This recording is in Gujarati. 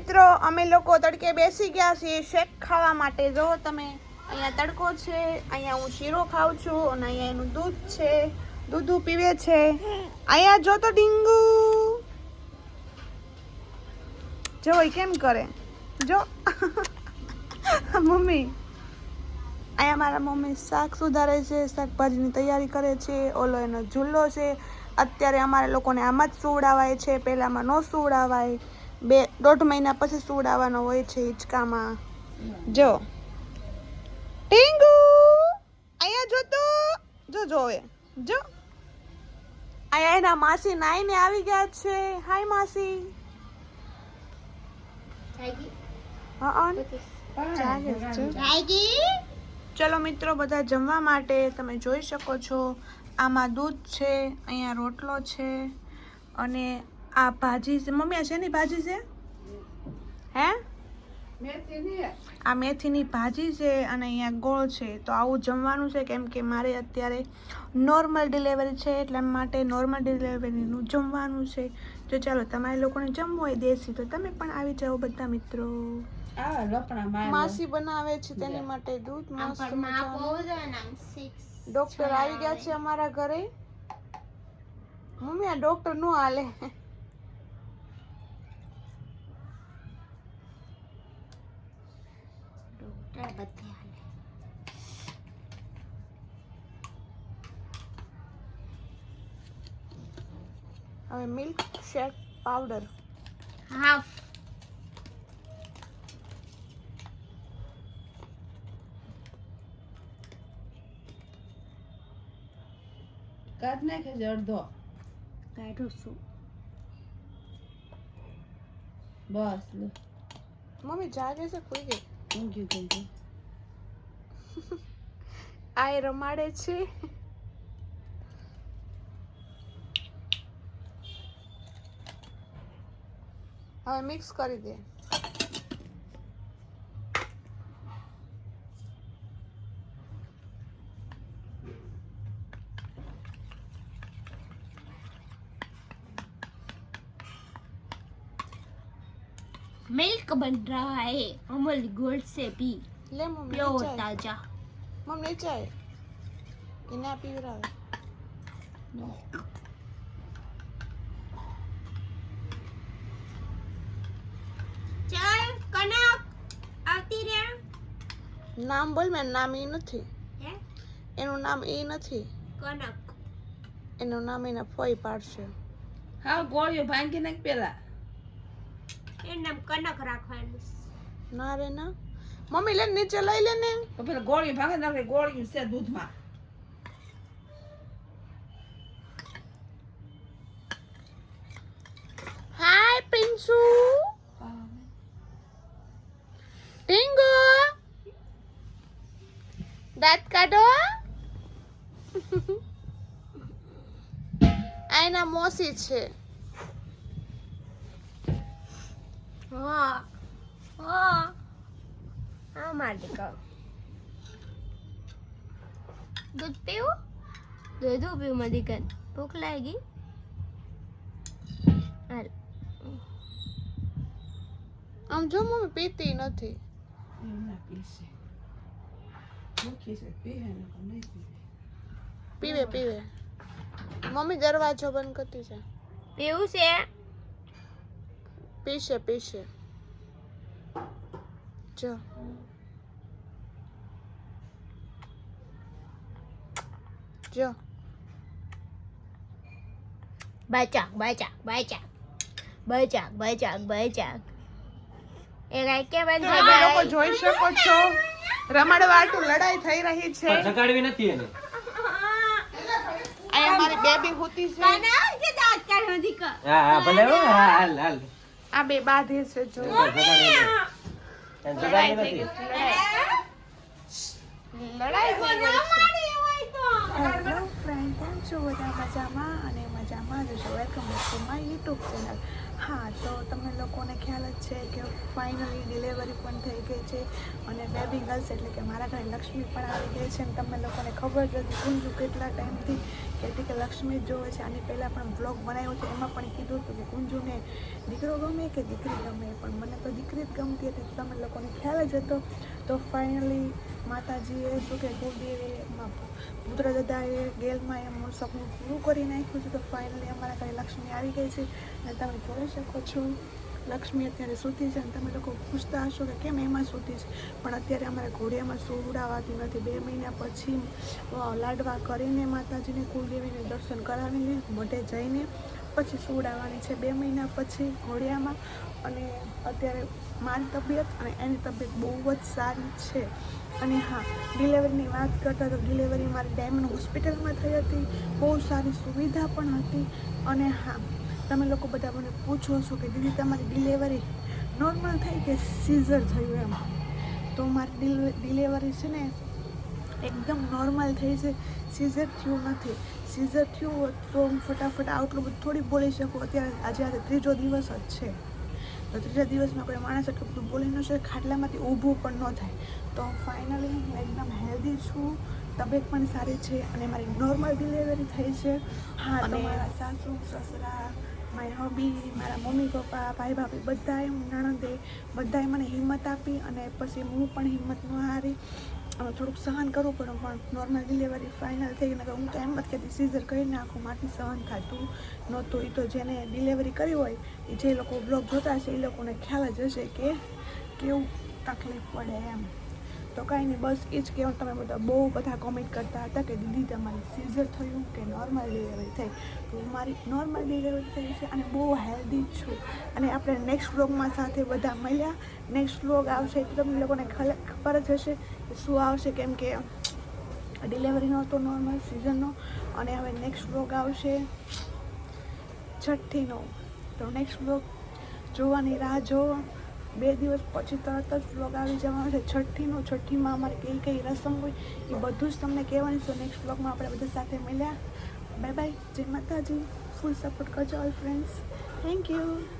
મિત્રો, અમે લોકો તડકે બેસી ગયા છીએ શેક ખાવા માટે. જો તમે અહીંયા તડકો છે, અહીંયા હું શીરો ખાઉં છું અને અહીંયા એનું દૂધ છે, દૂધ પીવે છે. અહીંયા જો તો ડીંગુ. જો એ કેમ કરે? જો. મમ્મી. અહીંયા મારા મમ્મી શાક સુધારે છે, શાકભાજીની તૈયારી કરે છે, ઓલો એનો ઝૂલો છે. અત્યારે અમારા લોકોને આમાં જ સુવડાવાય છે, પહેલાંમાં ન સુવડાવાય. બે દોઢ મહિના પછી સૂડ આવવાનો હોય છે હિંચકામાં. જો. ટીંગુ! અહીંયા જો તો. જો જોવે જો. અહીંયા એના માસી નાઈને આવી ગયા છે. હાય માસી. ચલો મિત્રો બધા જમવા માટે તમે જોઈ શકો છો. આમાં દૂધ છે અહીંયા રોટલો છે અને આ ભાજી છે. મમ્મી આ શેની ભાજી છે? હે? આ મેથીની ભાજી છે અને અહીંયા ગોળ છે. તો આવું જમવાનું છે કેમ કે મારે અત્યારે નોર્મલ ડિલિવરી છે એટલા માટે નોર્મલ ડિલિવરીનું જમવાનું છે. તો ચાલો તમારે લોકોને જમવું હોય દેશી તો તમે પણ આવી જાઓ બધા મિત્રો. માસી બનાવે છે તેની માટે દૂધ ડોક્ટર આવી ગયા છે અમારા ઘરે. મમ્મી આ ડોક્ટરનું હાલે. હવે મિલ્ક શેક પાવડર હાફ કાઢ નાખે છે અડધો કાઢું છું બસ લો મમ્મી જાગે છે કોઈ ગઈ ઊંઘ્યું ઊંઘ્યું આ એ રમાડે છે. હવે મિક્સ કરી દે. मिल्क बन रहा है अमूल गोल्ड से भी લે મમ્મી प्योर નીચે આય. ताजा મમ્મી નીચે આય. એને આ પીવડાવે ચાલ કનક આવતી રે નામ બોલ મેં નામ એ નથી હે એનું નામ એ નથી કનક એનું નામ એના ફોઈ પાડશે હા ગોળીઓ ભાંગી નાખ પેલા એનું નામ કનક રાખવાનું. ના રે ના. મમ્મી લે નીચે લઈ લે ને. તો પેલા ગોળીઓ ભાંગે નાખે ગોળી છે દૂધમાં. હાય પિન્સુ. ટીંગુ. દાંત કાઢો. આઈના મોસી છે. હા. હા. હા માટે કહો દૂધ પીવું? દૂધ પીવું મારી કન ભૂખ લાગી? હાલ. આમ જો મમ્મી પીતી નથી. પીવે. પીવે. મમ્મી દરવાજો બંધ કરતી છે. પીવું છે? પીશે પીશે જો જો બચાક બચાક બચાક બચાક બચાક બચાક એ કઈ કે તમે લોકો જોઈ શકો છો. રમણવાટું લડાઈ થઈ રહી છે. જગાડવી નથી એને. અહીંયા મારી બેબી હોતી છે. હા હા ભલે હાલ હાલ. આ બે બાંધે છે જો. લડાઈ થઈ ગઈ. છે હેલો ફ્રેન્ડ કેમ છો? બધા મજામાં અને મજામાં જ welcome back to my YouTube channel હા, તો તમને લોકોને ખ્યાલ જ છે કે ફાઇનલી ડિલિવરી પણ થઈ ગઈ છે અને બેબી ગર્લ્સ એટલે કે મારા ઘરે લક્ષ્મી પણ આવી ગઈ છે અને તમને લોકોને ખબર જ હતી ગુંજુ કેટલા ટાઈમથી કહેતી કે લક્ષ્મી જ જોવે છે. આની પહેલાં પણ બ્લોગ બનાવ્યો છે, એમાં પણ કીધું હતું કે ગુંજુને દીકરો ગમે કે દીકરી ગમે, પણ મને તો દીકરી જ ગમતી હતી તમે લોકોને ખ્યાલ જ હતો. તો ફાઇનલી માતાજીએ શું કે કુળદેવીએ પુત્ર દાદાએ ગેલમાં એમનું સપનું પૂરું કરી નાખ્યું છે, તો ફાઇનલી અમારા ઘરે લક્ષ્મી આવી ગઈ છે અને તમે જોઈ શકો છો લક્ષ્મી અત્યારે સૂતી છે અને તમે લોકો પૂછતા હશો કે કેમ એમાં સૂતી છે. પણ અત્યારે અમારે ઘોડિયામાં સુવડાવાતી નથી. બે મહિના પછી લાડવા કરીને માતાજીને કુલદેવીને દર્શન કરાવીને મોઢે જઈને પછી સુવડાવવાની છે. બે મહિના પછી ઘોડિયામાં અને અત્યારે મારી તબિયત અને એની તબિયત બહુ જ સારી છે. અને હા, ડિલિવરીની વાત કરતાં તો ડિલિવરી મારી ડાયમંડ હોસ્પિટલમાં થઈ હતી. બહુ સારી સુવિધા પણ હતી. અને હા તમે લોકો બધા મને પૂછો છો કે દીદી તમારી ડિલિવરી નોર્મલ થઈ કે સીઝર થયું એમ? તો મારી ડિલિવરી છે ને એકદમ નોર્મલ થઈ છે. સીઝર થયું નથી. સીઝર થયું હોત તો હું ફટાફટ આટલું બધું થોડી બોલી શકું. અત્યારે આજે આજે ત્રીજો દિવસ જ છે. તો ત્રીજા દિવસમાં કોઈ માણસ એટલું બધું બોલી ન શકે ખાટલામાંથી ઊભું પણ ન થાય. તો ફાઇનલી હું એકદમ હેલ્ધી છું. તબિયત પણ સારી છે અને મારી નોર્મલ ડિલિવરી થઈ છે. હા અને મારા સાસુ સસરા મારી હબી, મારા મમ્મી, પપ્પા, ભાઈ, ભાભી બધાએ નણંદે બધાએ મને હિંમત આપી અને પછી હું પણ હિંમત ન હારી. અને થોડુંક સહન કરવું પડે પણ નોર્મલ ડિલિવરી ફાઇનલ થઈ ગઈ. હું તો એમ જ કહેતી સીઝર કરી નાખું માથી સહન થતું નહોતું. એ તો જેને ડિલિવરી કરી હોય એ જે લોકો બ્લોગ જોતા છે એ લોકોને ખ્યાલ જ હશે કે કેવું તકલીફ પડે એમ. તો કાંઈ નહીં, બસ એ જ કહેવાનું, તમે બધા બહુ બધા કોમેન્ટ કરતા હતા કે દીદી તમારી સીઝર થયું કે નોર્મલ ડિલિવરી થઈ? તો મારી નોર્મલ ડિલિવરી થઈ છે અને બહુ હેલ્ધી છું. અને આપણે નેક્સ્ટ વ્લોગમાં સાથે બધા મળ્યા. નેક્સ્ટ વ્લોગ આવશે તો તમને લોકોને ખબર જ હશે કે શું આવશે, કેમ કે ડિલિવરીનો હતો નોર્મલ સિઝનનો અને હવે નેક્સ્ટ વ્લોગ આવશે છઠ્ઠીનો. તો નેક્સ્ટ વ્લોગ જોવાની રાહ જોવો. બે દિવસ પછી તરત જ વ્લોગ આવી જવાનો છે. છઠ્ઠીનો, છઠ્ઠીમાં અમારે કઈ કઈ રસમ હોય એ બધું જ તમને કહેવાની છે. નેક્સ્ટ વ્લોગમાં આપણે બધા સાથે મળ્યા. બાય બાય જય માતાજી. ફૂલ સપોર્ટ કરજો ઓલ ફ્રેન્ડ્સ થેન્ક યુ